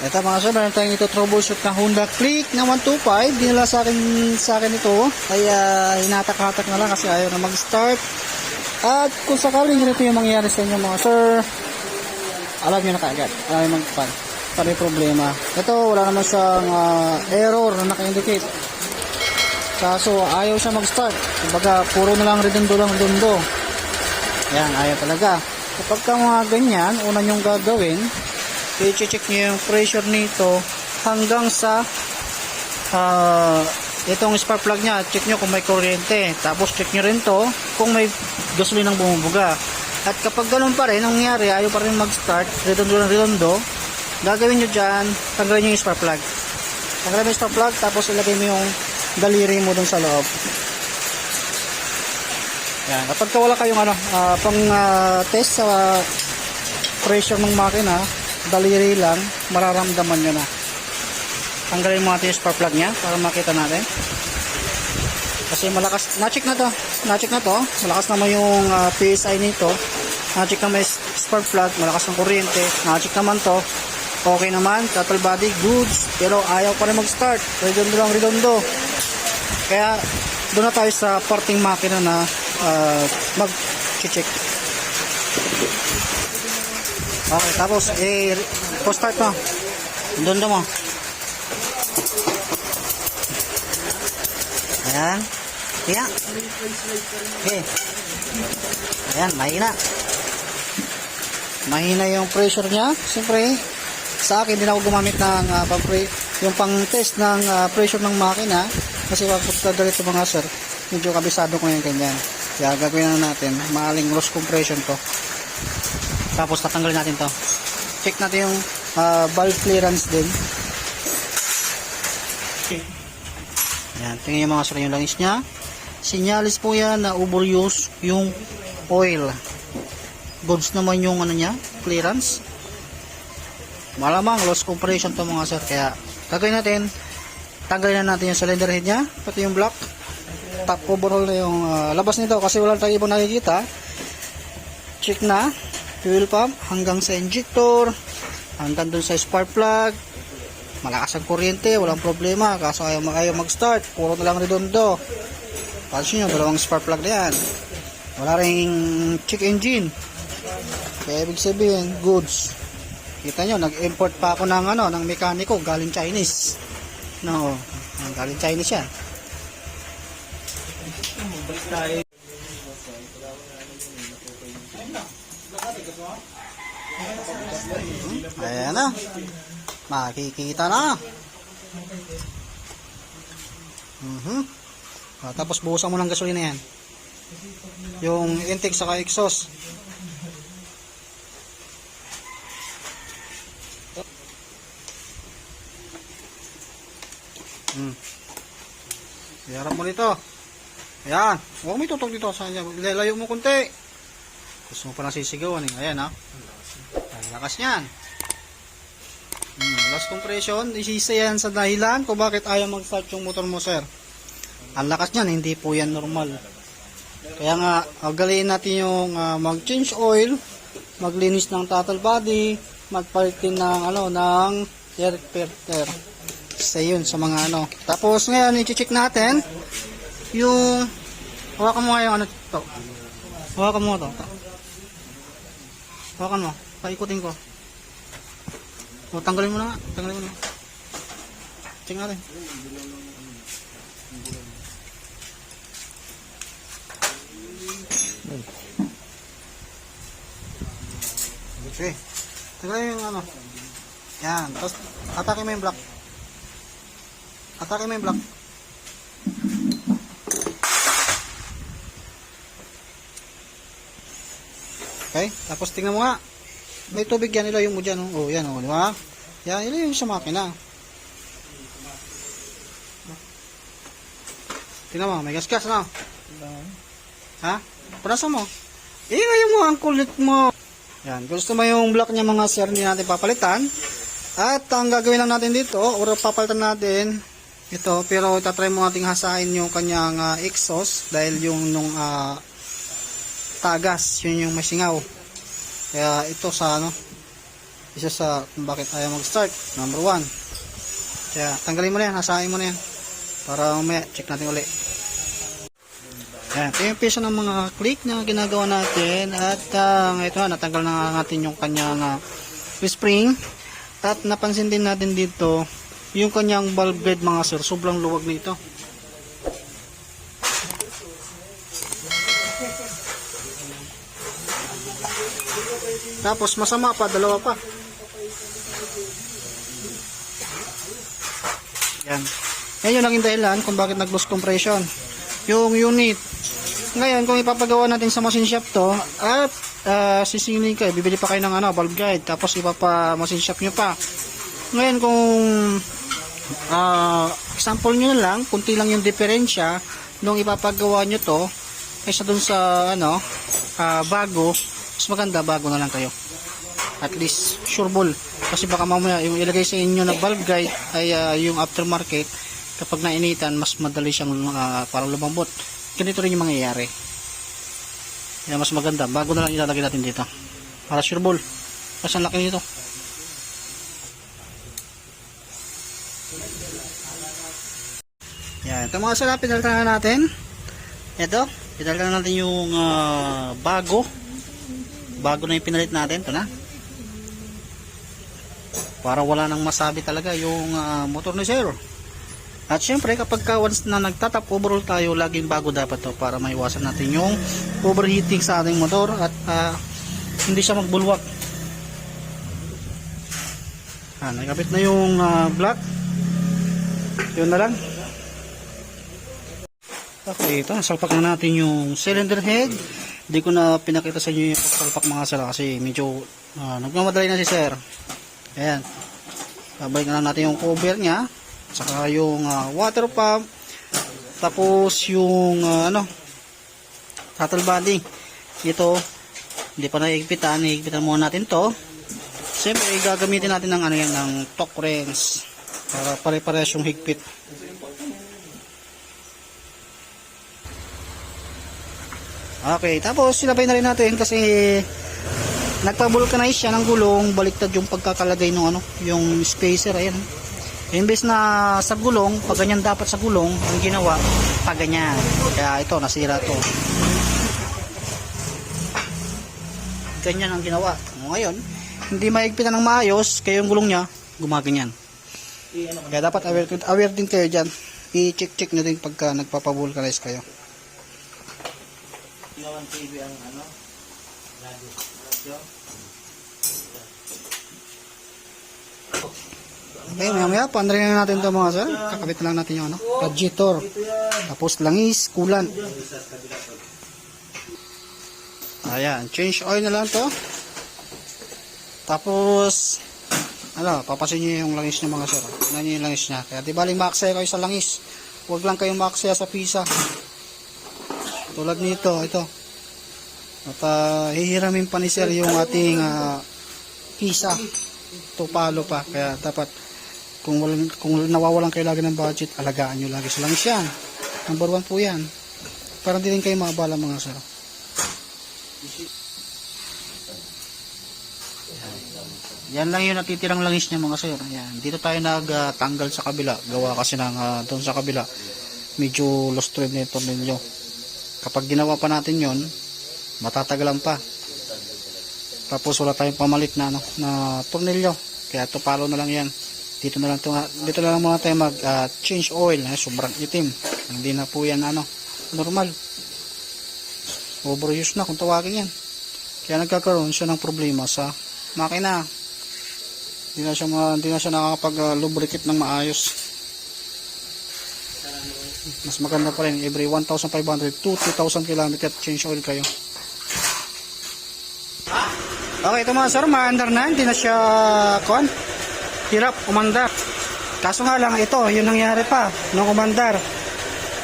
Ito mga sir, meron tayong ito troubleshoot na Honda Click na 125. Dinala sa akin, sa akin ito. Kaya hinatak-hatak na lang kasi ayaw na mag-start. At kung sakaling ganito yung mangyayari sa inyo mga sir, alam nyo na kaagad. Alam nyo magpan. Para problema. Ito, wala naman siyang ah, error na naka-indicate. Kaso, ayaw siya mag-start. Kumbaga, puro na lang redondo lang redondo. Yan, ayaw talaga. Kapag ka mga ganyan, una nyong gagawin, i-check nyo yung pressure nito hanggang sa ah, itong spark plug nya. Check nyo kung may kuryente. Tapos check nyo rin to kung may gasoline ang bumubuga. At kapag ganun pa rin, ang nangyari, ayaw pa rin mag-start, redondo lang redondo, gagawin nyo dyan, tanggalin nyo yung spark plug. Tanggalin yung spark plug, tapos ilagay mo yung daliri mo dun sa loob. Yan. Kapag ka wala kayong ano, ah, pang ah, test sa pressure ng makina, daliri lang, mararamdaman nyo na. Tanggalin mo natin yung spark plug nya para makita natin. Kasi malakas, na-check na to, na-check na to, malakas naman yung ah, PSI nito. Na-check na may spark plug, malakas ang kuryente, na-check naman to. Okay naman, throttle body, goods, pero ayaw pa rin mag-start. Redondo lang, redondo. Kaya doon na tayo sa parting makina na ah, mag-check. Okay, tapos eh po-start mo. Doon mo. Ayan. Kaya. Okay. Ayan, mahina. Mahina yung pressure niya. Siyempre, sa akin, na ako gumamit ng ah, pang yung pang-test ng ah, pressure ng makina. Kasi pagka ganito mga sir, medyo kabisado ko yung ganyan. Kaya gagawin na natin, maaling loss compression to. Tapos tatanggalin natin to. Check natin yung ah, valve clearance din. Yan, tingnan yung mga sir yung langis niya. Sinyalis po yan na overuse yung oil. Goods naman yung ano niya, clearance. Malamang loss compression to mga sir. Kaya gagawin natin, tanggalin na natin yung cylinder head niya, pati yung block. Top overall na yung ah, labas nito kasi wala tayong ibang nakikita. Check na, fuel pump hanggang sa injector, hanggang dun sa spark plug. Malakas ang kuryente, walang problema. Kaso ayaw, ayaw mag-start, puro na lang redondo. Pansin nyo, dalawang spark plug na yan. Wala ring check engine. Kaya ibig sabihin, goods. Kita nyo, nag-import pa ako ng, ano, ng mekaniko galing Chinese. No, galing Chinese yan. Ayan na. Makikita na. Mhm. Ah, tapos buhusan mo ng gasolina yan. Yung intake saka exhaust. Hmm. Iharap mo dito. Ayan. Huwag mo itutok dito sa kanya. Lalayo mo kunti. Gusto mo pa nasisigawan eh. Ayan ha. Ang lakas niyan. Hmm, last compression. Isisa yan sa dahilan kung bakit ayaw mag-start yung motor mo sir. Ang lakas niyan. Hindi po yan normal. Kaya nga, galiin natin yung ah, mag-change oil, maglinis ng throttle body, magpalit din ng, ano, ng air filter. Sa yun, sa mga ano. Tapos ngayon, i-check natin yung hawakan mo nga yung ano to. Hawakan mo to. Hawakan mo. Paikutin ko. O, tanggalin mo na nga. Tanggalin mo na. Check natin. Okay. Tanggalin yung ano. Yan. Tapos, atake mo yung block. Atake mo yung block. Okay? Tapos tingnan mo nga. May tubig yan, ilayo mo dyan. Oh, oh yan, oh, di ba? Yan, ilayo mo sa makina. Tingnan mo, may gasgas na. Ha? Punasan mo. Ilayo mo ang kulit mo. Yan, gusto mo yung block niya mga sir, hindi natin papalitan. At ang gagawin lang natin dito, or papalitan natin ito, pero itatry mo nating hasain yung kanyang ah, exhaust dahil yung nung ah, tagas, yun yung masingaw. Kaya ito sa ano, isa sa kung bakit ayaw mag-start. Number one. Kaya tanggalin mo na yan, hasain mo na yan. Para mamaya check natin ulit. Ayan, ito yung piso ng mga click na ginagawa natin at uh, ito nga, natanggal na natin yung kanyang uh, spring at napansin din natin dito yung kanyang bulb bed mga sir, sobrang luwag nito. Tapos masama pa, dalawa pa. Yan. Yan yung naging dahilan kung bakit nag-lose compression. Yung unit. Ngayon, kung ipapagawa natin sa machine shop to, at uh, sisingilin kayo, bibili pa kayo ng ano, bulb guide, tapos ipapa machine shop nyo pa. Ngayon, kung uh, example nyo na lang, kunti lang yung diferensya nung ipapagawa nyo to, kaysa dun sa ano, ah, bago, mas maganda bago na lang kayo. At least sureball. Kasi baka mamaya yung ilagay sa inyo na bulb guide ay ah, yung aftermarket kapag nainitan mas madali siyang uh, parang lumambot. Ganito rin yung mangyayari. Kaya mas maganda. Bago na lang ilalagay natin dito. Para sureball. Kasi ang laki nito. Yan. Ito mga sarap, pinalitan na natin. Ito, pinalitan na natin yung ah, bago. Bago na yung pinalit natin. Ito na. Para wala nang masabi talaga yung ah, motor ni Sir. At syempre kapag ka once na nagtatap overall tayo, laging bago dapat to para maiwasan natin yung overheating sa ating motor at ah, hindi siya magbulwak. Ah, nagkapit na yung ah, block. Yun na lang. Okay, ito, salpak na natin yung cylinder head. Hindi ko na pinakita sa inyo yung pagsalpak mga sir kasi medyo ah, nagmamadali na si sir. Ayan. Babalik na lang natin yung cover niya. Saka yung ah, water pump. Tapos yung ah, ano, throttle body. Ito, hindi pa naigpitan. Naigpitan muna natin to. Siyempre, gagamitin natin ng ano yan, ng torque wrench. Para pare-parehas yung higpit. Okay, tapos sinabay na rin natin kasi nagpa-vulcanize siya ng gulong, baliktad yung pagkakalagay ng ano, yung spacer, ayan. Imbes na sa gulong, pag ganyan dapat sa gulong, ang ginawa, pag ganyan. Kaya ito, nasira to. Ganyan ang ginawa. Ngayon, hindi maigpitan ng maayos, kaya yung gulong niya, gumaganyan. Kaya dapat aware, aware din kayo dyan. I-check-check nyo din pagka nagpapa-vulcanize kayo. Ginawan TV ang ano? Radio. Radio. Okay, maya maya, pandarin na natin ito mga sir. Kakabit lang natin yung ano, radiator. Tapos langis, kulan. Ayan, change oil na lang to. Tapos, ano, papasin nyo yung langis niya mga sir. Nyo yung langis niya. Kaya di baling maksaya kayo sa langis. Huwag lang kayong maksaya sa pisa. Tulad nito, ito. At ah, hihiramin pa ni sir yung ating ah, pisa. Ito palo pa. Kaya dapat kung, walang, kung nawawalan kayo lagi ng budget, alagaan nyo lagi sa langis yan. Number one po yan. Para hindi rin kayo maabala mga sir. Yan lang yung natitirang langis niya mga sir. Yan. Dito tayo nagtanggal sa kabila. Gawa kasi ng ah, doon sa kabila. Medyo lost thread na ito ninyo. Kapag ginawa pa natin yon matatagalan pa. Tapos wala tayong pamalit na ano, na tornilyo. Kaya to palo na lang yan. Dito na lang to, dito na lang muna tayo mag ah, change oil. Eh, sobrang itim. Hindi na po yan ano, normal. Overuse na kung tawagin yan. Kaya nagkakaroon siya ng problema sa makina. Hindi na siya, hindi na siya nakakapag-lubricate ng maayos. Mas maganda pa rin, every 1,500 to 2,000 km change oil kayo. Okay, ito mga sir, maandar na, hindi na siya, kuan, hirap, umandar. Kaso nga lang, ito, yun nangyari pa, nung umandar.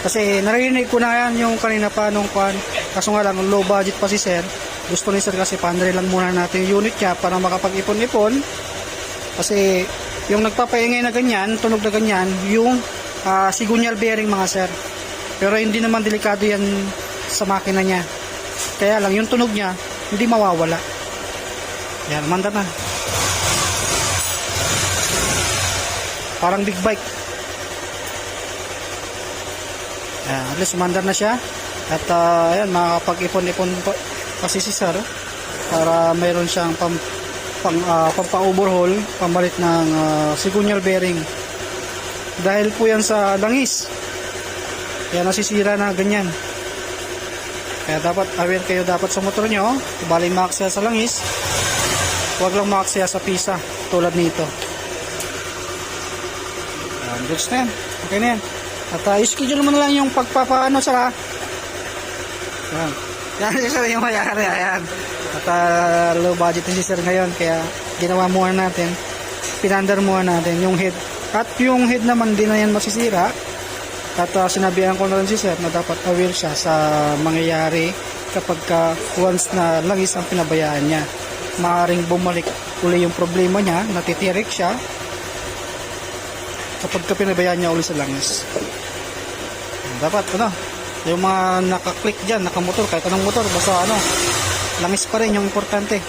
Kasi narinig ko na yan yung kanina pa nung kuan. Kaso nga lang, low budget pa si sir. Gusto ni sir kasi pandre lang muna natin yung unit niya para makapag-ipon-ipon. Kasi yung nagpapaingay na ganyan, tunog na ganyan, yung ah, sigunyal bearing mga sir. Pero hindi naman delikado yan sa makina niya. Kaya lang, yung tunog niya, hindi mawawala. Yan, manda na. Parang big bike. Ayan, at least umandar na siya. At ah, ayan, makakapag-ipon-ipon pa, kasi si Sir para mayroon siyang pam, pang, ah, pampa-overhaul, pamalit ng uh, sigunyal bearing. Dahil po yan sa langis. Kaya nasisira na ganyan. Kaya dapat aware kayo dapat sa motor nyo. Bali maaksaya sa langis. Huwag lang maaksaya sa pisa. Tulad nito. Yan, goods. Okay na yan. At uh, schedule mo na lang yung pagpapaano sa yan. Yan si sir yung mayari. Ayan. At uh, low budget si sir ngayon. Kaya ginawa muna natin. Pinandar muna natin yung head. At yung head naman din na yan masisira. At uh, sinabihan ko na rin si sir na dapat aware siya sa mangyayari kapag ka once na langis ang pinabayaan niya. Maaring bumalik uli yung problema niya, natitirik siya kapag ka pinabayaan niya uli sa langis. Dapat ano, yung mga nakaklik dyan, nakamotor, kahit anong motor, basta ano, langis pa rin yung importante.